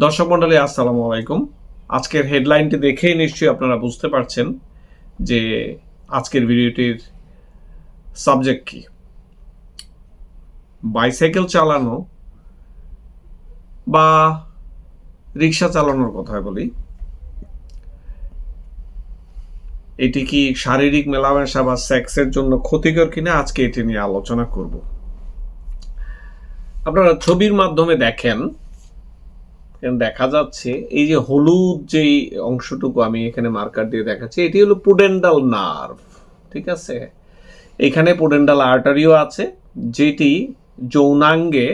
দর্শক মন্ডলী, আসসালামু আলাইকুম। আজকের হেডলাইনটি দেখেই নিশ্চয়ই আপনারা বুঝতে পারছেন যে আজকের ভিডিওটির সাবজেক্ট কি। বাইসাইকেল চালানো বা রিক্সা চালানোর কথা বলি, এটি কি শারীরিক মেলামেশা বা সেক্সের জন্য ক্ষতিকর কিনা আজকে এটি নিয়ে আলোচনা করব। আপনারা ছবির মাধ্যমে দেখেন দেখা যাচ্ছে, এই যে হলুদ যেই অংশটুকু আমি এখানে মার্কার দিয়ে দেখাচ্ছি, এটি হলো পুডেন্ডাল নার্ভ ঠিক আছে? এখানে পুডেন্ডাল আর্টারিও আছে, যেটি যৌনাঙ্গে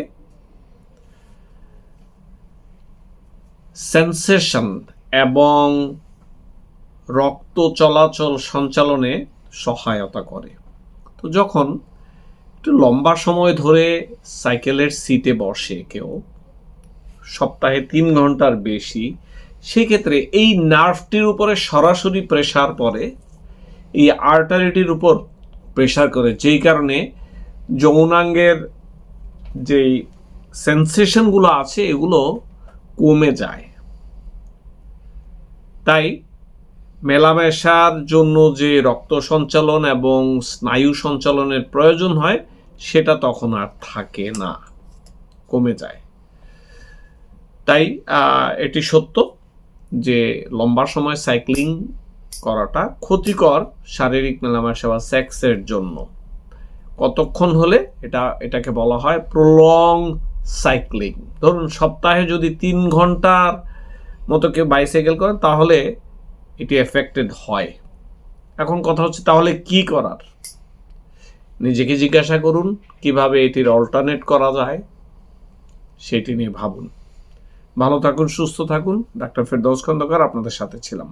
সেন্সেশন এবং রক্ত চলাচল সঞ্চালনে সহায়তা করে। তো যখন একটু লম্বা সময় ধরে সাইকেলের সিটে বসে কেউ সপ্তাহে তিন ঘণ্টার বেশি, সেক্ষেত্রে এই নার্ভটির উপরে সরাসরি প্রেশার পড়ে, এই আর্টারিটির উপর প্রেশার করে, যেই কারণে যৌনাঙ্গের যেই সেন্সেশনগুলো আছে, এগুলো কমে যায়। তাই মেলামেশার জন্য যে রক্ত সঞ্চালন এবং স্নায়ু সঞ্চালনের প্রয়োজন হয়, সেটা তখন আর থাকে না, কমে যায়। তাই এটি সত্য যে লম্বা সময় সাইক্লিং করাটা ক্ষতিকর শারীরিক মেলামেশা বা সেক্সের জন্য। কতক্ষণ হলে এটা, এটাকে বলা হয় প্রলং সাইক্লিং ধরুন, সপ্তাহে যদি তিন ঘণ্টার মতো কেউ বাইসাইকেল করেন তাহলে এটি এফেক্টেড হয়। এখন কথা হচ্ছে, তাহলে কি করার? নিজেকে জিজ্ঞাসা করুন, কীভাবে এটির অল্টারনেট করা যায়, সেটি নিয়ে ভাবুন। ভালো থাকুন সুস্থ থাকুন। ডাক্তার ফেরদৌস খন্দকার আপনাদের সাথে ছিলাম।